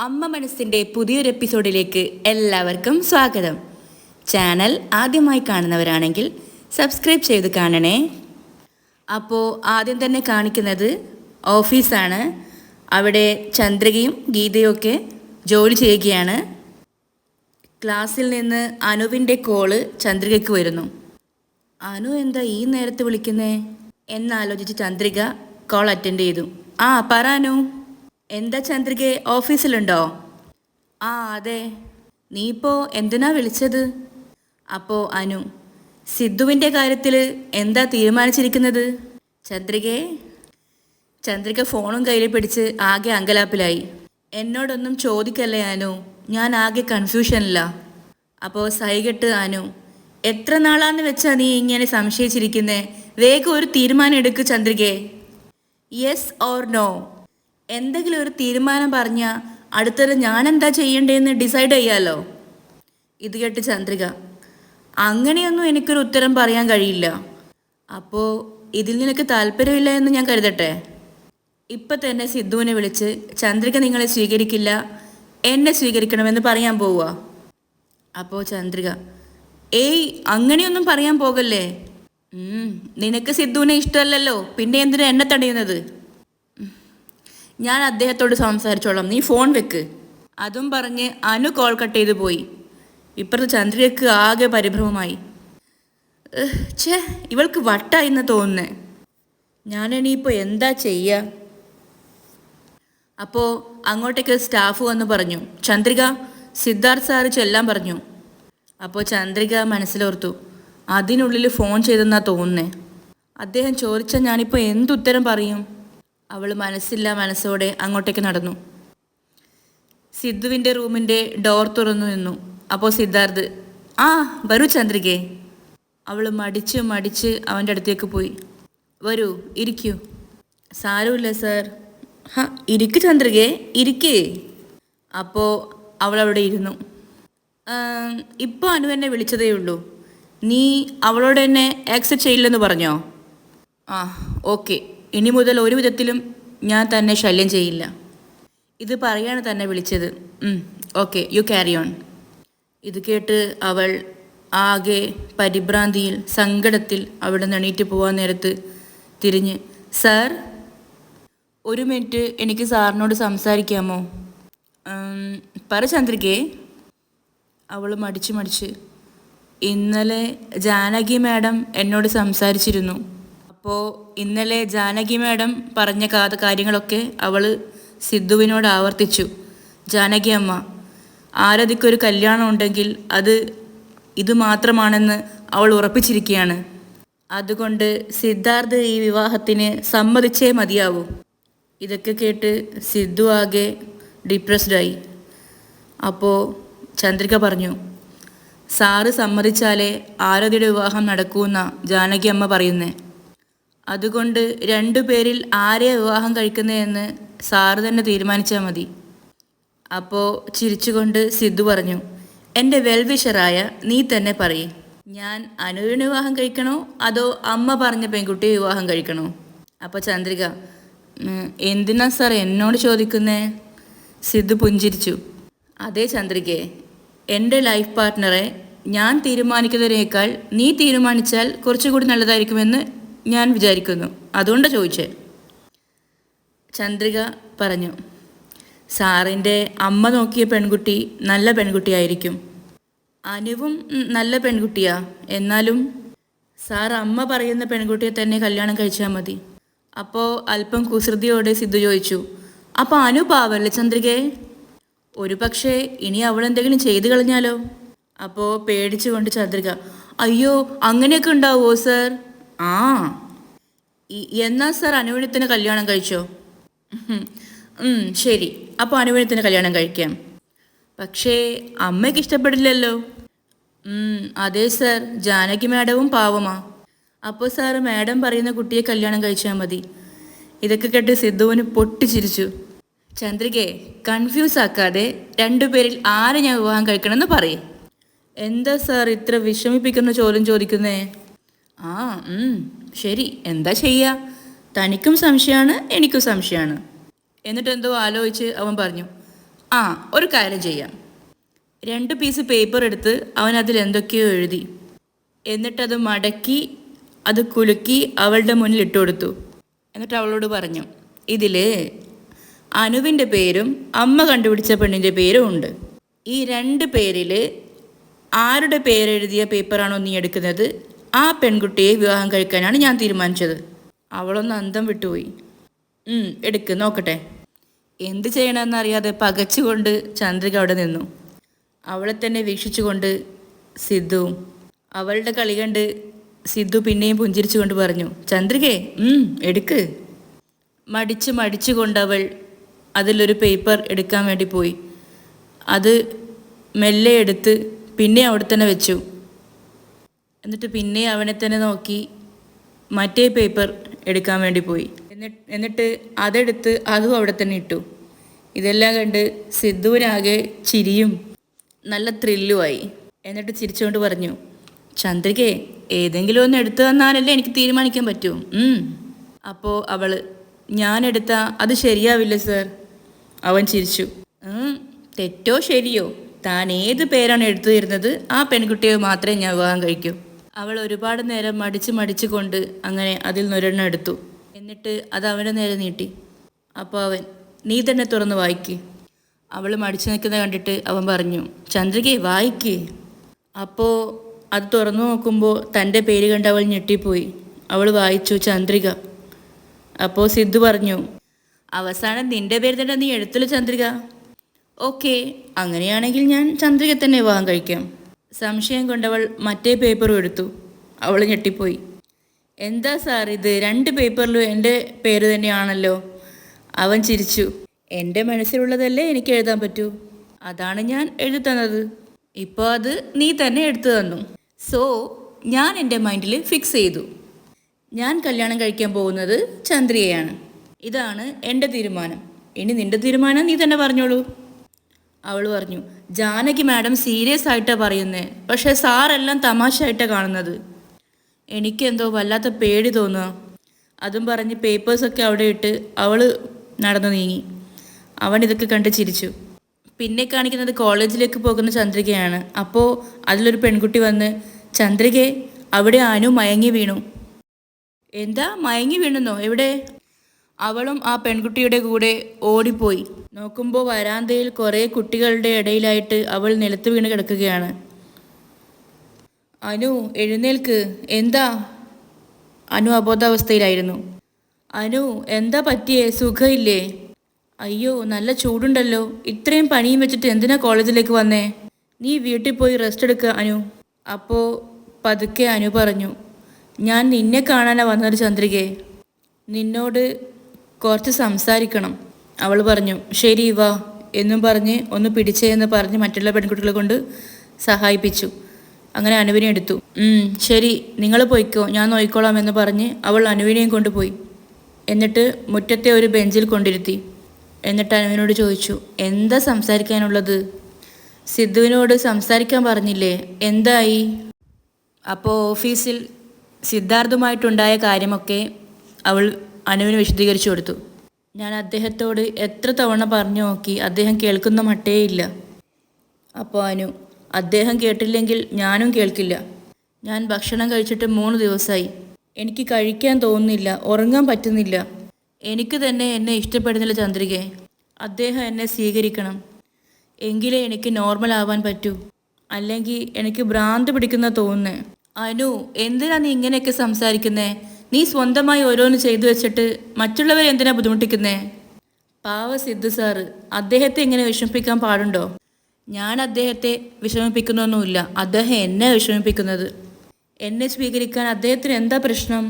അമ്മ മനസ്സിന്റെ പുതിയൊരു എപ്പിസോഡിലേക്ക് എല്ലാവർക്കും സ്വാഗതം. ചാനൽ ആദ്യമായി കാണുന്നവരാണെങ്കിൽ സബ്സ്ക്രൈബ് ചെയ്ത് കാണണേ. അപ്പോൾ ആദ്യം തന്നെ കാണിക്കുന്നത് ഓഫീസാണ്. അവിടെ ചന്ദ്രികയും ഗീതയൊക്കെ ജോലി ചെയ്യുകയാണ്. ക്ലാസ്സിൽ നിന്ന് അനുവിന്റെ കോൾ ചന്ദ്രികയ്ക്ക് വരുന്നു. അനു എന്താ ഈ നേരത്തെ വിളിക്കുന്നേ? എന്നാലോചിച്ച് ചന്ദ്രിക കോൾ അറ്റൻഡ് ചെയ്തു. ആ പറ അനു. എന്താ ചന്ദ്രിക ഓഫീസിലുണ്ടോ? ആ അതെ. നീ ഇപ്പോ എന്തിനാ വിളിച്ചത്? അപ്പോ അനു സിദ്ധുവിന്റെ കാര്യത്തിൽ എന്താ തീരുമാനിച്ചിരിക്കുന്നത്? ചന്ദ്രികയെ ചന്ദ്രിക ഫോണും കയ്യിൽ പിടിച്ച് ആകെ അങ്കലാപ്പിലായി. എന്നോടൊന്നും ചോദിക്കല്ലേ അനു? ഞാൻ ആകെ കൺഫ്യൂഷനില്ല അപ്പോൾ സൈകെട്ട് അനു എത്ര നാളാന്ന് വെച്ചാ നീ ഇങ്ങനെ സംശയിച്ചിരിക്കുന്നേ? വേഗം ഒരു തീരുമാനം എടുക്കു ചന്ദ്രികയെ യെസ് ഓർ നോ എന്തെങ്കിലും ഒരു തീരുമാനം പറഞ്ഞാൽ അടുത്തത് ഞാൻ എന്താ ചെയ്യേണ്ടതെന്ന് ഡിസൈഡ് ചെയ്യാലോ? ഇത് കേട്ട് ചന്ദ്രിക അങ്ങനെയൊന്നും എനിക്കൊരു ഉത്തരം പറയാൻ കഴിയില്ല. അപ്പോൾ ഇതിൽ നിനക്ക് താല്പര്യമില്ല എന്ന് ഞാൻ കരുതട്ടെ? ഇപ്പം തന്നെ സിദ്ധുവിനെ വിളിച്ച് ചന്ദ്രിക നിങ്ങളെ സ്വീകരിക്കില്ല എന്നെ സ്വീകരിക്കണമെന്ന് പറയാൻ പോവുക അപ്പോൾ ചന്ദ്രിക ഏയ് അങ്ങനെയൊന്നും പറയാൻ പോകല്ലേ? നിനക്ക് സിദ്ധുവിനെ ഇഷ്ടമല്ലല്ലോ പിന്നെ എന്തിനാ എന്നെ തടയുന്നത്? ഞാൻ അദ്ദേഹത്തോട് സംസാരിച്ചോളാം. നീ ഫോൺ വെക്ക്. അതും പറഞ്ഞ് അനു കോൾ കട്ട് ചെയ്തു പോയി. ഇപ്പുറത്ത് ചന്ദ്രയ്ക്ക് ആകെ പരിഭ്രമമായി. ഛേ ഇവൾക്ക് വട്ടായിന്ന് തോന്നുന്നേ. ഞാനിനിയിപ്പോൾ എന്താ ചെയ്യുക അപ്പോൾ അങ്ങോട്ടേക്ക് സ്റ്റാഫ് വന്ന് പറഞ്ഞു. ചന്ദ്രിക സിദ്ധാർത്ഥ് സാറ് ചെല്ലാൻ പറഞ്ഞു. അപ്പോൾ ചന്ദ്രിക മനസ്സിലോർത്തു. അതിനുള്ളിൽ ഫോൺ ചെയ്തെന്നാ തോന്നുന്നേ. അദ്ദേഹം ചോദിച്ചാൽ ഞാനിപ്പോൾ എന്തുത്തരം പറയും? അവൾ മനസ്സില്ല മനസ്സോടെ അങ്ങോട്ടേക്ക് നടന്നു. സിദ്ധുവിന്റെ റൂമിന്റെ ഡോർ തുറന്നു നിന്നു. അപ്പോൾ സിദ്ധാർത്ഥ് ആ വരൂ ചന്ദ്രികെ. അവൾ മടിച്ച് മടിച്ച് അവന്റെ അടുത്തേക്ക് പോയി. വരൂ ഇരിക്കൂ. സാരമില്ല സർ. ഹ ഇരിക്കു ചന്ദ്രികെ ഇരിക്കേ. അപ്പോൾ അവൾ അവിടെ ഇരുന്നു. ഇപ്പോൾ അനു എന്നെ വിളിച്ചതേ ഉള്ളൂ. നീ അവളോട് എന്നെ ആക്സെപ്റ്റ് ചെയ്യില്ലെന്ന് പറഞ്ഞോ? ആ ഓക്കെ. ഇനി മുതൽ ഒരു വിധത്തിലും ഞാൻ തന്നെ ശല്യം ചെയ്യില്ല. ഇത് പറയാണ് തന്നെ വിളിച്ചത്. ഓക്കെ യു ക്യാരി ഓൺ ഇത് കേട്ട് അവൾ ആകെ പരിഭ്രാന്തിയിൽ സങ്കടത്തിൽ അവിടെ നിന്ന് എണീറ്റ് പോകാൻ നേരത്ത് തിരിഞ്ഞ് സാർ ഒരു മിനിറ്റ് എനിക്ക് സാറിനോട് സംസാരിക്കാമോ? പറ ചന്ദ്രികേ. അവൾ മടിച്ച് മടിച്ച് ഇന്നലെ ജാനകി മാഡം എന്നോട് സംസാരിച്ചിരുന്നു. അപ്പോൾ ഇന്നലെ ജാനകി മാഡം പറഞ്ഞ കാത കാര്യങ്ങളൊക്കെ അവൾ സിദ്ധുവിനോട് ആവർത്തിച്ചു. ജാനകി അമ്മ ആരതിക്കൊരു കല്യാണം ഉണ്ടെങ്കിൽ അത് ഇത് മാത്രമാണെന്ന് അവൾ ഉറപ്പിച്ചിരിക്കുകയാണ് അതുകൊണ്ട് സിദ്ധാർത്ഥ് ഈ വിവാഹത്തിന് സമ്മതിച്ചേ മതിയാവൂ. ഇതൊക്കെ കേട്ട് സിദ്ധു ആകെ ഡിപ്രസ്ഡായി അപ്പോൾ ചന്ദ്രിക പറഞ്ഞു സാറ് സമ്മതിച്ചാലേ ആരതിയുടെ വിവാഹം നടക്കൂന്ന ജാനകി അമ്മ പറയുന്നേ. അതുകൊണ്ട് രണ്ടു പേരിൽ ആരെ വിവാഹം കഴിക്കുന്നതെന്ന് സാറ് തന്നെ തീരുമാനിച്ചാൽ മതി. അപ്പോൾ ചിരിച്ചുകൊണ്ട് സിദ്ധു പറഞ്ഞു എന്റെ വെൽവിഷറായ നീ തന്നെ പറയേ. ഞാൻ അനുവിന് വിവാഹം കഴിക്കണോ? അതോ അമ്മ പറഞ്ഞ പെൺകുട്ടിയെ വിവാഹം കഴിക്കണോ? അപ്പോൾ ചന്ദ്രിക എന്തിനാ സാർ എന്നോട് ചോദിക്കുന്നേ? സിദ്ധു പുഞ്ചിരിച്ചു. അതേ ചന്ദ്രികയെ എന്റെ ലൈഫ് പാർട്ട്ണറെ ഞാൻ തീരുമാനിക്കുന്നതിനേക്കാൾ നീ തീരുമാനിച്ചാൽ കുറച്ചുകൂടി നല്ലതായിരിക്കുമെന്ന് ഞാൻ വിചാരിക്കുന്നു. അതുകൊണ്ട് ചോദിച്ചേ. ചന്ദ്രിക പറഞ്ഞു സാറിന്റെ അമ്മ നോക്കിയ പെൺകുട്ടി നല്ല പെൺകുട്ടിയായിരിക്കും. അനുവും നല്ല പെൺകുട്ടിയാ. എന്നാലും സാർ അമ്മ പറയുന്ന പെൺകുട്ടിയെ തന്നെ കല്യാണം കഴിച്ചാൽ മതി. അപ്പോൾ അല്പം കുസൃതിയോടെ സിദ്ധു ചോദിച്ചു അപ്പോൾ അനു പാവല്ലേ ചന്ദ്രികയെ ഒരു പക്ഷേ ഇനി അവൾ എന്തെങ്കിലും ചെയ്തു കളഞ്ഞാലോ? അപ്പോൾ പേടിച്ചുകൊണ്ട് ചന്ദ്രിക അയ്യോ അങ്ങനെയൊക്കെ ഉണ്ടാവുമോ സർ? ആ. എന്നാ സാർ അനുവിനത്തിന് കല്യാണം കഴിച്ചോ? ശരി. അപ്പോൾ അനുവിനത്തിന് കല്യാണം കഴിക്കാം. പക്ഷേ അമ്മയ്ക്ക് ഇഷ്ടപ്പെടില്ലല്ലോ. അതെ സാർ. ജാനകി മാഡവും പാവമാ. അപ്പോൾ സാർ മാഡം പറയുന്ന കുട്ടിയെ കല്യാണം കഴിച്ചാൽ മതി. ഇതൊക്കെ കേട്ട് സിദ്ധുവിന് പൊട്ടിച്ചിരിച്ചു. ചന്ദ്രികയെ കൺഫ്യൂസ് ആക്കാതെ രണ്ടുപേരിൽ ആരെ ഞാൻ വിവാഹം കഴിക്കണമെന്ന് പറയേ. എന്താ സാർ ഇത്ര വിഷമിപ്പിക്കുന്ന ചോദ്യം ചോദിക്കുന്നേ? ആ ശരി. എന്താ ചെയ്യാ? തനിക്കും സംശയമാണ് എനിക്കും സംശയമാണ് എന്നിട്ട് എന്തോ ആലോചിച്ച് അവൻ പറഞ്ഞു ആ ഒരു കാര്യം ചെയ്യാം. രണ്ട് പീസ് പേപ്പർ എടുത്ത് അവൻ അതിൽ എന്തൊക്കെയോ എഴുതി. എന്നിട്ടത് മടക്കി അത് കുലുക്കി അവളുടെ മുന്നിൽ ഇട്ട് കൊടുത്തു. എന്നിട്ട് അവളോട് പറഞ്ഞു ഇതിൽ അനുവിന്റെ പേരും അമ്മ കണ്ടുപിടിച്ച പെണ്ണിന്റെ പേരും ഉണ്ട്. ഈ രണ്ട് പേരിൽ ആരുടെ പേരെഴുതിയ പേപ്പറാണോ നീ എടുക്കുന്നത്? ആ പെൺകുട്ടിയെ വിവാഹം കഴിക്കാനാണ് ഞാൻ തീരുമാനിച്ചത്. അവളൊന്ന് അന്തം വിട്ടുപോയി. എടുക്ക് നോക്കട്ടെ. എന്ത് ചെയ്യണമെന്നറിയാതെ പകച്ചുകൊണ്ട് ചന്ദ്രിക അവിടെ നിന്നു. അവളെ തന്നെ വീക്ഷിച്ചുകൊണ്ട് സിദ്ധുവും അവളുടെ കളി കണ്ട് സിദ്ധു പിന്നെയും പുഞ്ചിരിച്ചുകൊണ്ട് പറഞ്ഞു ചന്ദ്രികേ എടുക്ക്. മടിച്ച് മടിച്ചുകൊണ്ടവൾ അതിലൊരു പേപ്പർ എടുക്കാൻ വേണ്ടി പോയി. അത് മെല്ലെ എടുത്ത് പിന്നെ അവിടെ തന്നെ വെച്ചു. എന്നിട്ട് പിന്നെ അവനെ തന്നെ നോക്കി മറ്റേ പേപ്പർ എടുക്കാൻ വേണ്ടി പോയി. എന്നിട്ട് എന്നിട്ട് അതെടുത്ത് അതും അവിടെ തന്നെ ഇട്ടു. ഇതെല്ലാം കണ്ട് സിദ്ധുവിനാകെ ചിരിയും നല്ല ത്രില്ലുമായി എന്നിട്ട് ചിരിച്ചുകൊണ്ട് പറഞ്ഞു ചന്ദ്രികയെ ഏതെങ്കിലും ഒന്ന് എടുത്തു തന്നാലല്ലേ എനിക്ക് തീരുമാനിക്കാൻ പറ്റൂ. അപ്പോൾ അവൾ ഞാൻ എടുത്ത അത് ശരിയാവില്ല സർ അവൻ ചിരിച്ചു. "ഉം, തെറ്റോ ശരിയോ? താൻ ഏത് പേരാണ് എടുത്തു തരുന്നത്? ആ പെൺകുട്ടിയെ മാത്രമേ ഞാൻ വിവാഹം കഴിക്കൂ. അവൾ ഒരുപാട് നേരം മടിച്ച് മടിച്ച് കൊണ്ട് അങ്ങനെ അതിൽ നിന്നൊരെണ്ണം എടുത്തു. എന്നിട്ട് അത് അവന്റെ നേരെ നീട്ടി. അപ്പോൾ അവൻ നീ തന്നെ തുറന്ന് വായിക്ക്. അവൾ മടിച്ചു നിൽക്കുന്നത് കണ്ടിട്ട് അവൻ പറഞ്ഞു ചന്ദ്രികെ വായിക്ക്. അപ്പോൾ അത് തുറന്നു നോക്കുമ്പോൾ തന്റെ പേര് കണ്ട് അവൾ ഞെട്ടിപ്പോയി. അവൾ വായിച്ചു ചന്ദ്രിക. അപ്പോൾ സിദ്ധു പറഞ്ഞു അവസാനം നിന്റെ പേര് തന്നെ നീ എടുത്തല്ലോ ചന്ദ്രിക. ഓക്കെ അങ്ങനെയാണെങ്കിൽ ഞാൻ ചന്ദ്രിക തന്നെ വിവാഹം കഴിക്കാം. സംശയം കൊണ്ടവൾ മറ്റേ പേപ്പറും എടുത്തു. അവൾ ഞെട്ടിപ്പോയി. എന്താ സാർ ഇത്? രണ്ട് പേപ്പറിലും എന്റെ പേര് തന്നെയാണല്ലോ. അവൻ ചിരിച്ചു. എന്റെ മനസ്സിലുള്ളതല്ലേ എനിക്ക് എഴുതാൻ പറ്റൂ? അതാണ് ഞാൻ എഴുതുന്നത് ഇപ്പോൾ അത് നീ തന്നെ എടുത്തു തന്നു. സോ ഞാൻ എന്റെ മൈൻഡിൽ ഫിക്സ് ചെയ്തു. ഞാൻ കല്യാണം കഴിക്കാൻ പോകുന്നത് ചന്ദ്രിയയാണ് ഇതാണ് എന്റെ തീരുമാനം. ഇനി നിന്റെ തീരുമാനം നീ തന്നെ പറഞ്ഞോളൂ. അവൾ പറഞ്ഞു ജാനകി മാഡം സീരിയസ് ആയിട്ടാ പറയുന്നത് പക്ഷേ സാറെല്ലാം തമാശ ആയിട്ടാ കാണുന്നത്. എനിക്കെന്തോ വല്ലാത്ത പേടി തോന്നുക അതും പറഞ്ഞ് പേപ്പേഴ്സൊക്കെ അവിടെ ഇട്ട് അവൾ നടന്നു നീങ്ങി. അവൻ ഇതൊക്കെ കണ്ട് ചിരിച്ചു. പിന്നെ കാണിക്കുന്നത് കോളേജിലേക്ക് പോകുന്ന ചന്ദ്രികയാണ്. അപ്പോൾ അതിലൊരു പെൺകുട്ടി വന്ന് ചന്ദ്രികയെ അവിടെ അനു മയങ്ങി വീണു. എന്താ? മയങ്ങി വീണെന്നോ? എവിടെ? അവളും ആ പെൺകുട്ടിയുടെ കൂടെ ഓടിപ്പോയി. നോക്കുമ്പോൾ വരാന്തയിൽ കുറേ കുട്ടികളുടെ ഇടയിലായിട്ട് അവൾ നിലത്ത് വീണ് കിടക്കുകയാണ്. അനു എഴുന്നേൽക്ക്. എന്താ? അനു അബോധാവസ്ഥയിലായിരുന്നു. അനു എന്താ പറ്റിയേ? സുഖമില്ലേ? അയ്യോ നല്ല ചൂടുണ്ടല്ലോ. ഇത്രയും പണിയും വെച്ചിട്ട് എന്തിനാ കോളേജിലേക്ക് വന്നേ? നീ വീട്ടിൽ പോയി റെസ്റ്റ് എടുക്കുക അനു. അപ്പോൾ പതുക്കെ അനു പറഞ്ഞു ഞാൻ നിന്നെ കാണാനാ വന്നത് ചന്ദ്രികയെ നിന്നോട് കുറച്ച് സംസാരിക്കണം. അവൾ പറഞ്ഞു ശരി വാ എന്നും പറഞ്ഞ് ഒന്ന് പിടിച്ചേ എന്ന് പറഞ്ഞ് മറ്റുള്ള പെൺകുട്ടികളെ കൊണ്ട് സഹായിപ്പിച്ചു. അങ്ങനെ അനുവിനെ എടുത്തു. ശരി നിങ്ങൾ പോയിക്കോ ഞാൻ നോയിക്കോളാം എന്ന് പറഞ്ഞ് അവൾ അനുവിനെയും കൊണ്ടുപോയി. എന്നിട്ട് മുറ്റത്തെ ഒരു ബെഞ്ചിൽ കൊണ്ടിരുത്തി. എന്നിട്ട് അനുവിനോട് ചോദിച്ചു എന്താ സംസാരിക്കാനുള്ളത്? സിദ്ധുവിനോട് സംസാരിക്കാൻ പറഞ്ഞില്ലേ എന്തായി? അപ്പോൾ ഓഫീസിൽ സിദ്ധാർത്ഥുമായിട്ടുണ്ടായ കാര്യമൊക്കെ അവൾ അനുവിന് വിശദീകരിച്ചു കൊടുത്തു. ഞാൻ അദ്ദേഹത്തോട് എത്ര തവണ പറഞ്ഞു നോക്കി അദ്ദേഹം കേൾക്കുന്ന മട്ടേയില്ല അപ്പോൾ അനു അദ്ദേഹം കേട്ടില്ലെങ്കിൽ ഞാനും കേൾക്കില്ല. ഞാൻ ഭക്ഷണം കഴിച്ചിട്ട് മൂന്ന് ദിവസമായി എനിക്ക് കഴിക്കാൻ തോന്നുന്നില്ല ഉറങ്ങാൻ പറ്റുന്നില്ല. എനിക്ക് തന്നെ എന്നെ ഇഷ്ടപ്പെടുന്നില്ല ചന്ദ്രികയെ അദ്ദേഹം എന്നെ സ്വീകരിക്കണം. എങ്കിലേ എനിക്ക് നോർമൽ ആവാൻ പറ്റൂ. അല്ലെങ്കിൽ എനിക്ക് ഭ്രാന്ത് പിടിക്കുന്ന തോന്നുന്നേ. അനു എന്തിനാ നീ ഇങ്ങനെയൊക്കെ സംസാരിക്കുന്നേ? നീ സ്വന്തമായി ഓരോന്ന് ചെയ്തു വെച്ചിട്ട് മറ്റുള്ളവരെ എന്തിനാ ബുദ്ധിമുട്ടിക്കുന്നേ? പാവ സിദ്ധു സാറ് അദ്ദേഹത്തെ ഇങ്ങനെ വിഷമിപ്പിക്കാൻ പാടുണ്ടോ? ഞാൻ അദ്ദേഹത്തെ വിഷമിപ്പിക്കുന്നൊന്നുമില്ല. അദ്ദേഹം എന്നെ വിഷമിപ്പിക്കുന്നത്. എന്നെ സ്വീകരിക്കാൻ അദ്ദേഹത്തിന് എന്താ പ്രശ്നം?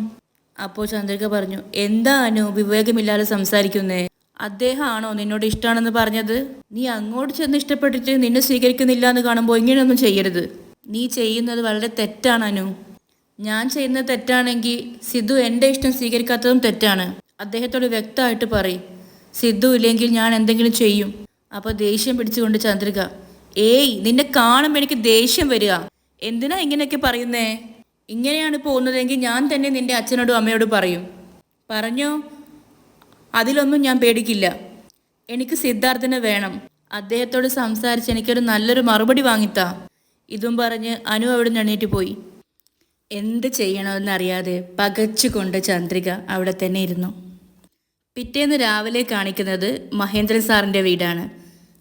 അപ്പോൾ ചന്ദ്രിക പറഞ്ഞു എന്താ അനു വിവേകമില്ലാതെ സംസാരിക്കുന്നേ? അദ്ദേഹമാണോ നിന്നോട് ഇഷ്ടമാണെന്ന് പറഞ്ഞത്? നീ അങ്ങോട്ട് ചെന്ന് ഇഷ്ടപ്പെട്ടിട്ട് നിന്നെ സ്വീകരിക്കുന്നില്ല എന്ന് കാണുമ്പോൾ ഇങ്ങനെയൊന്നും ചെയ്യരുത്. നീ ചെയ്യുന്നത് വളരെ തെറ്റാണ് അനു. ഞാൻ ചെയ്യുന്നത് തെറ്റാണെങ്കിൽ സിദ്ധു എന്റെ ഇഷ്ടം സ്വീകരിക്കാത്തതും തെറ്റാണ്. അദ്ദേഹത്തോട് വ്യക്തമായിട്ട് പറയും. സിദ്ധു ഇല്ലെങ്കിൽ ഞാൻ എന്തെങ്കിലും ചെയ്യും. അപ്പോൾ ദേഷ്യം പിടിച്ചുകൊണ്ട് ചന്ദ്രിക ഏയ് നിന്നെ കാണുമ്പോൾ എനിക്ക് ദേഷ്യം വരിക. എന്തിനാ ഇങ്ങനെയൊക്കെ പറയുന്നേ? ഇങ്ങനെയാണ് പോകുന്നതെങ്കിൽ ഞാൻ തന്നെ നിന്റെ അച്ഛനോടും അമ്മയോടും പറയും. പറഞ്ഞോ? അതിലൊന്നും ഞാൻ പേടിക്കില്ല. എനിക്ക് സിദ്ധാർത്ഥനെ വേണം. അദ്ദേഹത്തോട് സംസാരിച്ച് എനിക്കൊരു നല്ലൊരു മറുപടി വാങ്ങിത്താ. ഇതും പറഞ്ഞ് അനു അവിടെ എണീറ്റ് പോയി. എന്ത് ചെയ്യണമെന്നറിയാതെ പകച്ചുകൊണ്ട് ചന്ദ്രിക അവിടെ തന്നെ ഇരുന്നു. പിറ്റേന്ന് രാവിലെ കാണിക്കുന്നത് മഹേന്ദ്രൻ സാറിന്റെ വീടാണ്.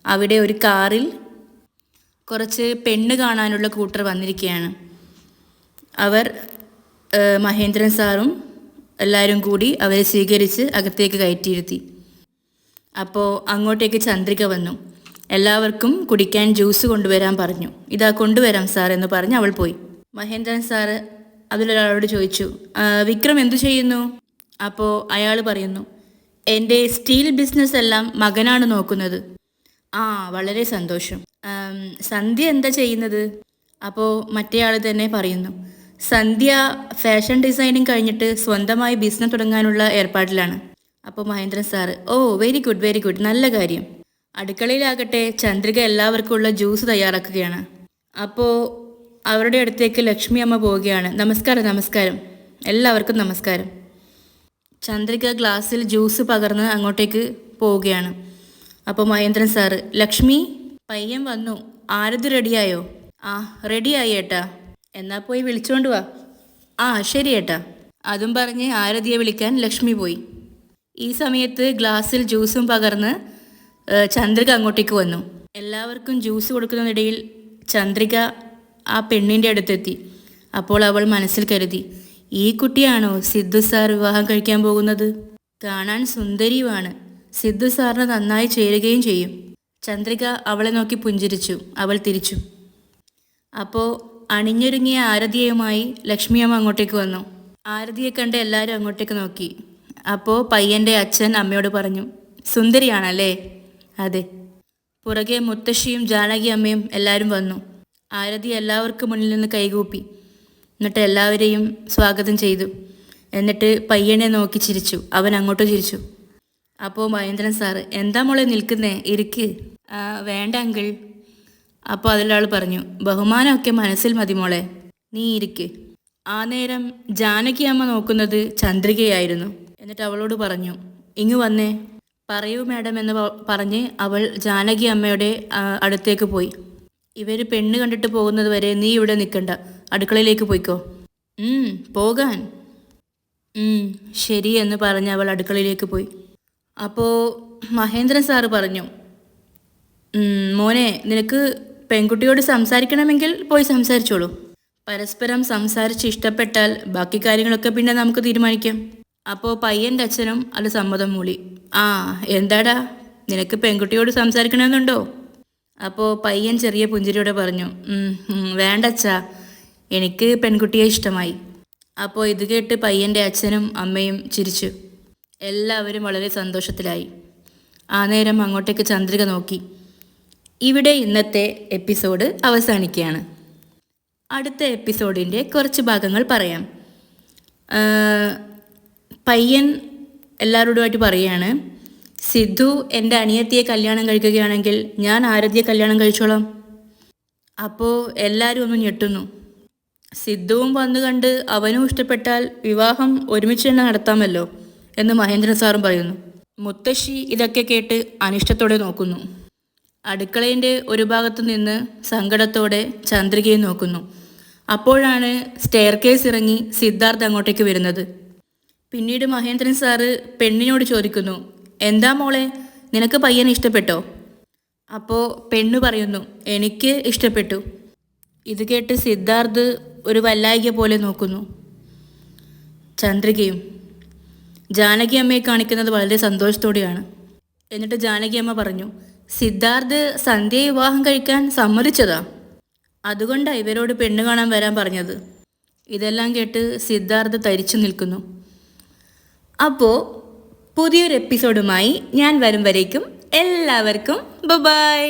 അവിടെ ഒരു കാറിൽ കുറച്ച് പെണ്ണ് കാണാനുള്ള കൂട്ടർ വന്നിരിക്കുകയാണ്. അവർ മഹേന്ദ്രൻ സാറും എല്ലാവരും കൂടി അവരെ സ്വീകരിച്ച് അകത്തേക്ക് കയറ്റിയിരുത്തി. അപ്പോൾ അങ്ങോട്ടേക്ക് ചന്ദ്രിക വന്നു. എല്ലാവർക്കും കുടിക്കാൻ ജ്യൂസ് കൊണ്ടുവരാൻ പറഞ്ഞു. ഇതാ കൊണ്ടുവരാം സാർ എന്ന് പറഞ്ഞ് അവൾ പോയി. മഹേന്ദ്രൻ സാറ് അതിലൊരാളോട് ചോദിച്ചു വിക്രം എന്തു ചെയ്യുന്നു? അപ്പോൾ അയാൾ പറയുന്നു എന്റെ സ്റ്റീൽ ബിസിനസ് എല്ലാം മകനാണ് നോക്കുന്നത്. ആ വളരെ സന്തോഷം. സന്ധ്യ എന്താ ചെയ്യുന്നത്? അപ്പോൾ മറ്റേയാൾ തന്നെ പറയുന്നു സന്ധ്യ ഫാഷൻ ഡിസൈനിങ് കഴിഞ്ഞിട്ട് സ്വന്തമായി ബിസിനസ് തുടങ്ങാനുള്ള ഏർപ്പാടിലാണ്. അപ്പോൾ Mahendran sir oh very good very good നല്ല കാര്യം. അടുക്കളയിലാകട്ടെ ചന്ദ്രിക എല്ലാവർക്കും ഉള്ള ജ്യൂസ് തയ്യാറാക്കുകയാണ്. അപ്പോൾ അവരുടെ അടുത്തേക്ക് ലക്ഷ്മി അമ്മ പോവുകയാണ്. നമസ്കാരം നമസ്കാരം. എല്ലാവർക്കും നമസ്കാരം. ചന്ദ്രിക ഗ്ലാസ്സിൽ ജ്യൂസ് പകർന്ന് അങ്ങോട്ടേക്ക് പോവുകയാണ്. അപ്പോൾ മഹേന്ദ്രൻ സാറ് ലക്ഷ്മി പയ്യൻ വന്നു. ആരത് റെഡിയായോ ആ റെഡിയായി ഏട്ടാ. എന്നാ പോയി വിളിച്ചോണ്ട് വാ. ആ ശരി ഏട്ടാ. അതും പറഞ്ഞ് ആരതിയെ വിളിക്കാൻ ലക്ഷ്മി പോയി. ഈ സമയത്ത് ഗ്ലാസ്സിൽ ജ്യൂസും പകർന്ന് ചന്ദ്രിക അങ്ങോട്ടേക്ക് വന്നു. എല്ലാവർക്കും ജ്യൂസ് കൊടുക്കുന്നതിനിടയിൽ ചന്ദ്രിക ആ പെണ്ണിന്റെ അടുത്തെത്തി. അപ്പോൾ അവൾ മനസ്സിൽ കരുതി ഈ കുട്ടിയാണോ സിദ്ധു സാർ വിവാഹം കഴിക്കാൻ പോകുന്നത്? കാണാൻ സുന്ദരിയുമാണ്. സിദ്ധു സാറിന് നന്നായി ചേരുകയും ചെയ്യും. ചന്ദ്രിക അവളെ നോക്കി പുഞ്ചിരിച്ചു. അവൾ തിരിച്ചു. അപ്പോൾ അണിഞ്ഞൊരുങ്ങിയ ആരതിയുമായി ലക്ഷ്മിയമ്മ അങ്ങോട്ടേക്ക് വന്നു. ആരതിയെ കണ്ട് എല്ലാവരും അങ്ങോട്ടേക്ക് നോക്കി. അപ്പോൾ പയ്യന്റെ അച്ഛൻ അമ്മയോട് പറഞ്ഞു സുന്ദരിയാണല്ലേ? അതെ. പുറകെ മുത്തശ്ശിയും ജാനകി അമ്മയും എല്ലാവരും വന്നു. ആരതി എല്ലാവർക്കും മുന്നിൽ നിന്ന് കൈകൂപ്പി. എന്നിട്ട് എല്ലാവരെയും സ്വാഗതം ചെയ്തു. എന്നിട്ട് പയ്യനെ നോക്കി ചിരിച്ചു. അവൻ അങ്ങോട്ട് ചിരിച്ചു. അപ്പോൾ മഹേന്ദ്രൻ സാറ് എന്താ മോളെ നിൽക്കുന്നേ? ഇരിക്ക്. വേണ്ട അങ്കിൾ. അപ്പോൾ അതിലൊരാൾ പറഞ്ഞു ബഹുമാനമൊക്കെ മനസ്സിൽ മതി മോളെ. നീ ഇരിക്ക്. ആ നേരം ജാനകി അമ്മ നോക്കുന്നത് ചന്ദ്രികയായിരുന്നു. എന്നിട്ട് അവളോട് പറഞ്ഞു ഇങ്ങ് വന്നേ. പറയൂ മാഡം എന്ന് പറഞ്ഞ് അവൾ ജാനകി അമ്മയുടെ അടുത്തേക്ക് പോയി. ഇവർ പെണ്ണ് കണ്ടിട്ട് പോകുന്നത് വരെ നീ ഇവിടെ നിൽക്കണ്ട അടുക്കളയിലേക്ക് പോയിക്കോ. പോകാൻ. ശരി എന്ന് പറഞ്ഞ് അവൾ അടുക്കളയിലേക്ക് പോയി. അപ്പോൾ മഹേന്ദ്രൻ സാറ് പറഞ്ഞു "ഉം, മോനെ നിനക്ക് പെൺകുട്ടിയോട് സംസാരിക്കണമെങ്കിൽ പോയി സംസാരിച്ചോളൂ. പരസ്പരം സംസാരിച്ച് ഇഷ്ടപ്പെട്ടാൽ ബാക്കി കാര്യങ്ങളൊക്കെ പിന്നെ നമുക്ക് തീരുമാനിക്കാം. അപ്പോൾ പയ്യന്റെ അച്ഛനും അത് സമ്മതം മൂളി. ആ എന്താടാ? നിനക്ക് പെൺകുട്ടിയോട് സംസാരിക്കണമെന്നുണ്ടോ? അപ്പോൾ പയ്യൻ ചെറിയ പുഞ്ചിരിയോടെ പറഞ്ഞു "ഉം, ഉം, വേണ്ട അച്ഛാ എനിക്ക് പെൺകുട്ടിയെ ഇഷ്ടമായി. അപ്പോൾ ഇത് കേട്ട് പയ്യന്റെ അച്ഛനും അമ്മയും ചിരിച്ചു. എല്ലാവരും വളരെ സന്തോഷത്തിലായി. ആ നേരം അങ്ങോട്ടേക്ക് ചന്ദ്രിക നോക്കി. ഇവിടെ ഇന്നത്തെ എപ്പിസോഡ് അവസാനിക്കുകയാണ്. അടുത്ത എപ്പിസോഡിന്റെ കുറച്ച് ഭാഗങ്ങൾ പറയാം. പയ്യൻ എല്ലാവരോടുമായിട്ട് പറയാണ് സിദ്ധു എന്റെ അനിയത്തിയെ കല്യാണം കഴിക്കുകയാണെങ്കിൽ ഞാൻ ആരതിയെ കല്യാണം കഴിച്ചോളാം. അപ്പോൾ എല്ലാവരും ഒന്ന് ഞെട്ടുന്നു. സിദ്ധുവും വന്നു കണ്ട് അവനും ഇഷ്ടപ്പെട്ടാൽ വിവാഹം ഒരുമിച്ച് തന്നെ നടത്താമല്ലോ എന്ന് മഹേന്ദ്ര സാറും പറയുന്നു. മുത്തശ്ശി ഇതൊക്കെ കേട്ട് അനിഷ്ടത്തോടെ നോക്കുന്നു. അടുക്കളയിന്റെ ഒരു ഭാഗത്തു നിന്ന് സങ്കടത്തോടെ ചന്ദ്രികയെ നോക്കുന്നു. അപ്പോഴാണ് സ്റ്റെയർ കേസ് ഇറങ്ങി സിദ്ധാർത്ഥ് അങ്ങോട്ടേക്ക് വരുന്നത്. പിന്നീട് മഹേന്ദ്രൻ സാറ് പെണ്ണിനോട് ചോദിക്കുന്നു എന്താ മോളെ നിനക്ക് പയ്യനെ ഇഷ്ടപ്പെട്ടോ? അപ്പോൾ പെണ്ണു പറയുന്നു എനിക്ക് ഇഷ്ടപ്പെട്ടു. ഇത് കേട്ട് സിദ്ധാർത്ഥ് ഒരു വല്ലായിക പോലെ നോക്കുന്നു. ചന്ദ്രികയും ജാനകി അമ്മയെ കാണിക്കുന്നത് വളരെ സന്തോഷത്തോടെയാണ്. എന്നിട്ട് ജാനകി അമ്മ പറഞ്ഞു സിദ്ധാർത്ഥ് സന്ധ്യയെ വിവാഹം കഴിക്കാൻ സമ്മതിച്ചതാ? അതുകൊണ്ടാണ് ഇവരോട് പെണ്ണ് കാണാൻ വരാൻ പറഞ്ഞത്. ഇതെല്ലാം കേട്ട് സിദ്ധാർത്ഥ് തരിച്ചു നിൽക്കുന്നു. അപ്പോൾ പുതിയൊരു എപ്പിസോഡുമായി ഞാൻ വരും വരേക്കും എല്ലാവർക്കും ബൈ.